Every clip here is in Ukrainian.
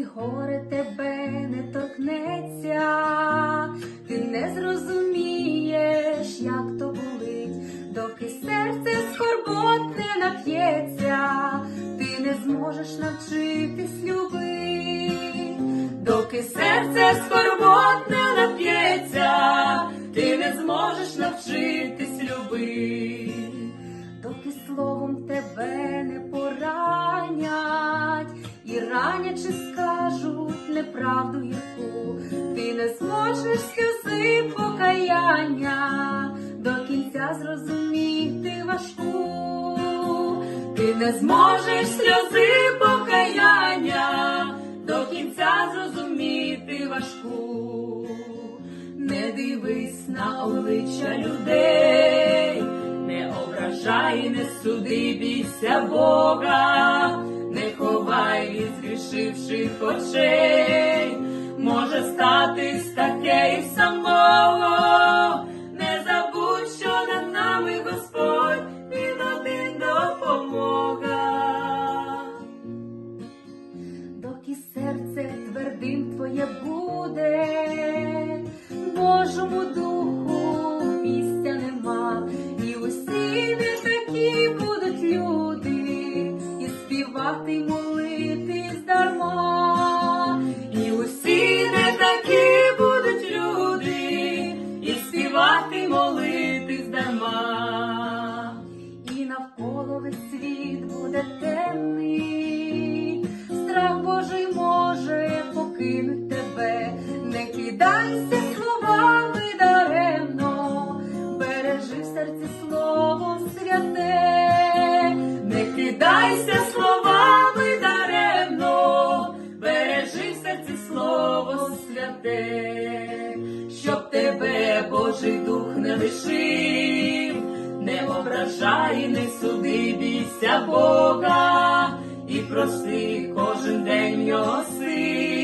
Доки горе тебе не торкнеться, ти не зрозумієш, як то болить, доки серце скорбот не нап'ється, ти не зможеш навчитись любити, доки серце скорбот не нап'ється, ти не зможеш навчитись любити, доки словом тебе неправду гірку, ти не зможеш сльози покаяння до кінця зрозуміти важку, ти не зможеш сльози покаяння до кінця зрозуміти важку, не дивись на обличчя людей, не ображай, не суди, бійся Бога, не ховай від згрішивших очей, може статись і самого, не що над нами Господь, Він один допомога. Доки серце твердим твоє буде, Божому духу місця нема, і усі не такі будуть люди, і співати, кидайся словами даремно, бережи в серці слово святе, не кидайся словами даремно, бережи в серці слово святе, щоб тебе Божий дух не лишив, не ображай, не суди, бійся Бога і проси кожен день його сил,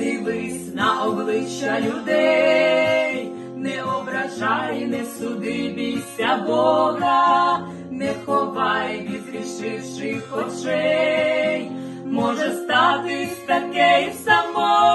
дивись на обличчя людей, не ображай, не суди, бійся Бога, не ховай від зрішивших очей, може статись таке і в самого,